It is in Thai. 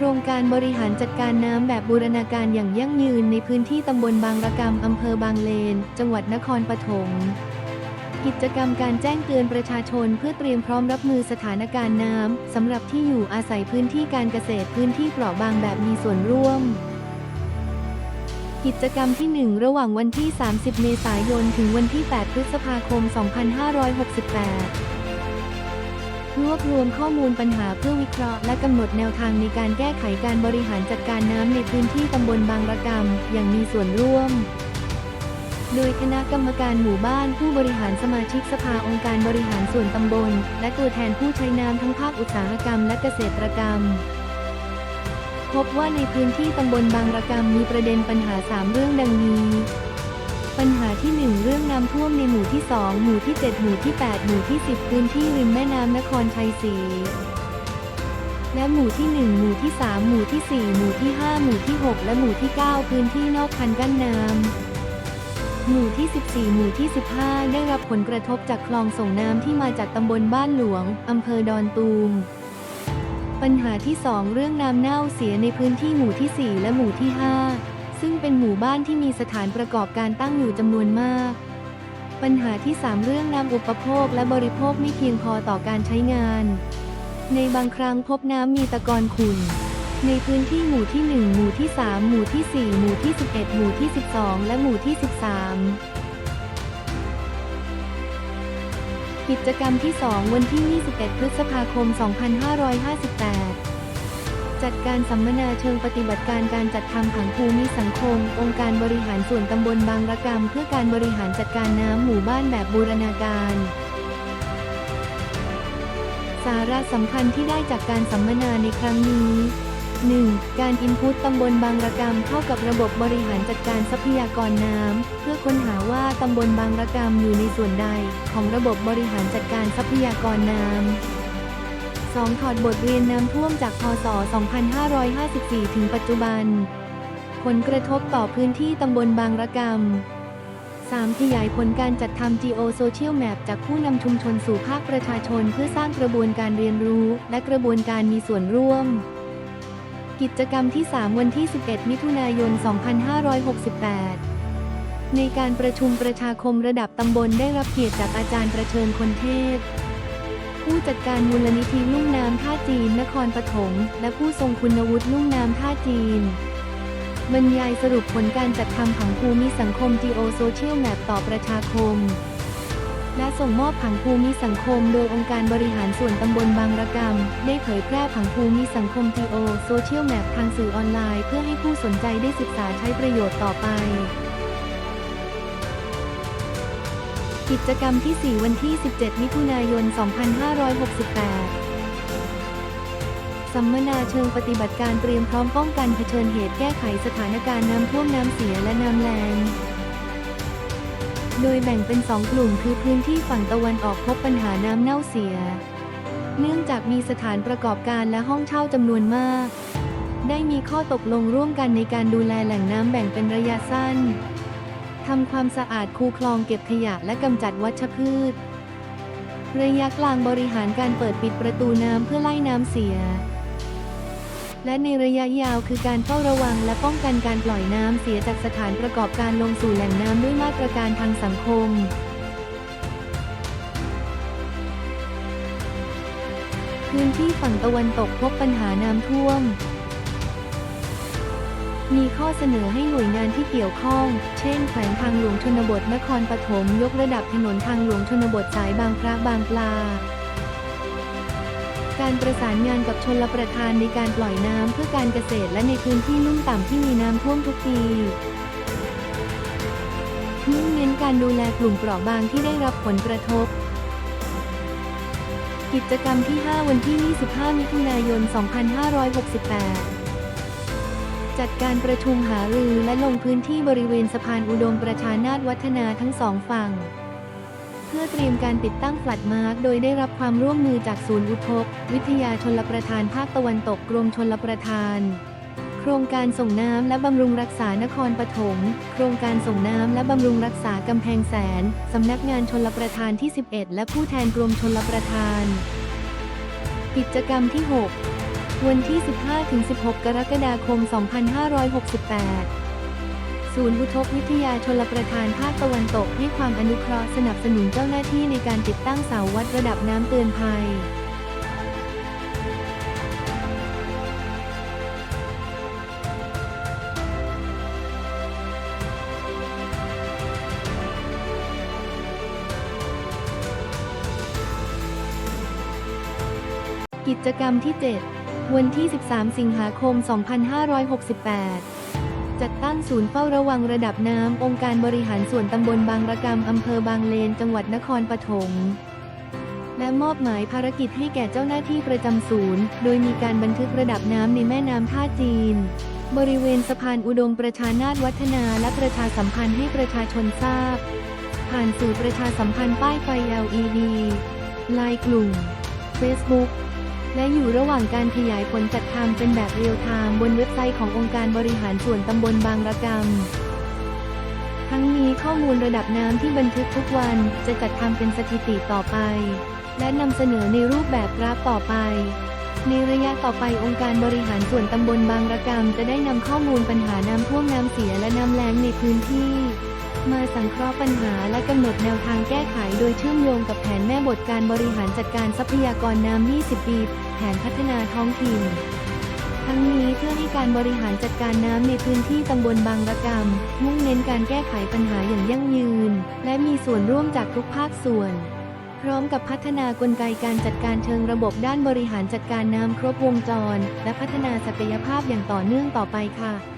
โครงการบริหารจัดการน้ำแบบบูรณาการอย่างยั่งยืนในพื้นที่ตำบลบางระกำอำเภอบางเลน จังหวัดนครปฐมกิจกรรมการแจ้งเตือนประชาชนเพื่อเตรียมพร้อมรับมือสถานการณ์น้ำสำหรับที่อยู่อาศัยพื้นที่การเกษตรพื้นที่เปราะบางแบบมีส่วนร่วม กิจกรรมที่ 1 ระหว่างวันที่ 30 เมษายน ถึงวันที่ 8 พฤษภาคม 2568 รวบรวมข้อมูลปัญหาเพื่อวิเคราะห์และกำหนดแนวทางในการแก้ไขการบริหารจัดการน้ำในพื้นที่ตำบลบางระกำอย่างมีส่วนร่วม โดยคณะกรรมการหมู่บ้านผู้บริหารสมาชิกสภาองค์การบริหารส่วนตำบล และตัวแทนผู้ใช้น้ำทั้งภาคอุตสาหกรรมและเกษตรกรรมพบว่าในพื้นที่ตำบลบางระกำมีประเด็นปัญหา 3 เรื่องดังนี้ น้ำท่วมในหมู่ที่ 2 หมู่ที่ 7 หมู่ที่ 8 หมู่ที่ 10 พื้นที่ริมแม่น้ำนครชัยศรีและหมู่ที่ 1 หมู่ที่ 3 หมู่ที่ 4 หมู่ที่ 5 หมู่ที่ 6 และหมู่ที่ 9 พื้นที่นอกคันกั้นน้ำหมู่ที่ 14 หมู่ที่ 15 ได้รับผลกระทบจากคลองส่งน้ำที่มาจากตำบลบ้านหลวงอำเภอดอนตูม ปัญหาที่ 2 เรื่องน้ำเน่าเสียในพื้นที่หมู่ที่ 4 และหมู่ที่ 5 ซึ่งเป็นหมู่บ้านที่มีสถานประกอบการตั้งอยู่จำนวนมาก ปัญหาที่ 3 เรื่องน้ำอุปโภคและบริโภคไม่เพียงพอต่อการใช้งาน ในบางครั้งพบน้ำมีตะกอนขุ่น ในพื้นที่หมู่ที่ 1 หมู่ที่ 3 หมู่ที่ 4 หมู่ที่ 11 หมู่ที่ 12 และหมู่ที่ 13กิจกรรมที่ 2 วันที่ 21 พฤษภาคม 2558 จัดการสัมมนาเชิงปฏิบัติการการจัดทำผังภูมิสังคม องค์การบริหารส่วนตำบลบางระกำเพื่อการบริหารจัดการน้ำหมู่บ้านแบบบูรณาการ สาระสำคัญที่ได้จากการสัมมนาในครั้งนี้ 1. การอินพุตตำบลบางระกำเข้ากับระบบบริหารจัดการทรัพยากรน้ำ เพื่อค้นหาว่าตำบลบางระกำอยู่ในส่วนใด ของระบบบริหารจัดการทรัพยากรน้ำ 2. ถอดบทเรียนน้ำท่วมจากพศ 2554 ถึงปัจจุบัน ผลกระทบต่อพื้นที่ตำบลบางระกำ 3. ขยายผลการจัดทำ Geo Social Map จากผู้นำชุมชนสู่ภาคประชาชนเพื่อสร้างกระบวนการเรียนรู้ และกระบวนการมีส่วนร่วม กิจกรรมที่ 3 วันที่ 11 มิถุนายน 2568 ในการประชุมประชาคมระดับตำบลได้รับเกียรติจากอาจารย์ประเชิญคนเทพ ผู้จัดการมูลนิธิลุ่มน้ำท่าจีน นครปฐม และผู้ทรงคุณวุฒิลุ่มน้ำท่าจีน บรรยายสรุปผลการจัดทำผังภูมิสังคม Geo Social Map ต่อประชาคม และส่งมอบผังภูมิสังคม โดยองค์การบริหารส่วนตำบลบางระกำได้เผยแพร่ผังภูมิสังคม Geo Social Map ทางสื่อออนไลน์ เพื่อให้ผู้สนใจได้ศึกษาใช้ประโยชน์ต่อไป กิจกรรมที่ 4 วันที่ 17 มิถุนายน 2568 สัมมนาเชิงปฏิบัติการเตรียมพร้อมป้องกันเผชิญเหตุแก้ไขสถานการณ์น้ำท่วมน้ำเสียและน้ำแล้งโดยแบ่งเป็น 2 กลุ่มคือพื้นที่ฝั่งตะวันออกพบปัญหาน้ำเน่าเสีย เนื่องจากมีสถานประกอบการและห้องเช่าจำนวนมาก ได้มีข้อตกลงร่วมกันในการดูแลแหล่งน้ำแบ่งเป็นระยะสั้น ทำความสะอาดคูคลองเก็บขยะและกำจัดวัชพืช ระยะกลางบริหารการเปิดปิดประตูน้ำเพื่อไล่น้ำเสีย และในระยะยาวคือการเฝ้าระวังและป้องกันการปล่อยน้ำเสียจากสถานประกอบการลงสู่แหล่งน้ำด้วยมาตรการทางสังคมพื้นที่ฝั่งตะวันตกพบปัญหาน้ำท่วม มีข้อเสนอให้หน่วยงานที่เกี่ยวข้อง เช่น แขวงทางหลวงชนบทนครปฐมยกระดับถนนทางหลวงชนบทสายบางพระบางปลา การประสานงานกับชนลประทานในการปล่อยน้ำเพื่อการเกษตรและในพื้นที่ลุ่มต่ำที่มีน้ำท่วมทุกปีมุ่งเน้นการดูแลกลุ่มเปราะบางที่ได้รับผลกระทบ กิจกรรมที่ 5 วันที่ 25 มิถุนายน 2568 จัดการประชุมหารือและลงพื้นที่บริเวณสะพานอุดมประชานาถวัฒนาทั้งสองฝั่ง เพื่อเตรียมการติดตั้งฟลตมาร์กโดยได้รับความร่วมมือจากศูนย์อุทกวิทยาชนลประทานภาคตะวันตกกรมชนลประทาน โครงการส่งน้ำและบำรุงรักษานครปฐมโครงการส่งน้ำและบำรุงรักษากำแพงแสนสำนักงานชนลประทานที่ 11 และผู้แทนกรมชนลประทาน กิจกรรมที่ 6 วันที่ 15-16 กรกฎาคม 2568ศูนย์อุทกวิทยาชลประทานภาคตะวันตกให้ความอนุเคราะห์สนับสนุนเจ้าหน้าที่ในการติดตั้งเสาวัดระดับน้ำเตือนภัย กิจกรรมที่ 7 วันที่ 13 สิงหาคม 2568 จัดตั้งศูนย์เฝ้าระวังระดับน้ำ องค์การบริหารส่วนตำบลบางระกำอำเภอบางเลน จังหวัดนครปฐม และมอบหมายภารกิจให้แก่เจ้าหน้าที่ประจำศูนย์ โดยมีการบันทึกระดับน้ำในแม่น้ำท่าจีน บริเวณสะพานอุดมประชานาถวัฒนาและประชาสัมพันธ์ให้ประชาชนทราบ ผ่านสื่อประชาสัมพันธ์ป้ายไฟ LED ไลน์กลุ่ม Facebook และอยู่ระหว่างการขยายผลจัดทำเป็นแบบเรียลไทม์บนเว็บไซต์ขององค์การบริหารส่วนตำบลบางระกำทั้งนี้ข้อมูลระดับน้ำที่บันทึกทุกวันจะจัดทำเป็นสถิติต่อไป และนำเสนอในรูปแบบกราฟต่อไป ในระยะต่อไปองค์การบริหารส่วนตำบลบางระกำจะได้นำข้อมูลปัญหาน้ำท่วมน้ำเสียและน้ำแล้งในพื้นที่ มาสังเคราะห์ปัญหาและกำหนดแนวทางแก้ไขโดยเชื่อมโยงกับแผนแม่บทการบริหารจัดการทรัพยากรน้ำ 20 ปี แผนพัฒนาท้องถิ่น ทั้งนี้เพื่อให้การบริหารจัดการน้ำในพื้นที่ตำบลบางระกำมุ่งเน้นการแก้ไขปัญหาอย่างยั่งยืน และมีส่วนร่วมจากทุกภาคส่วนพร้อมกับพัฒนากลไกการจัดการเชิงระบบด้านบริหารจัดการน้ำครบวงจร และพัฒนาศักยภาพอย่างต่อเนื่องต่อไปค่ะ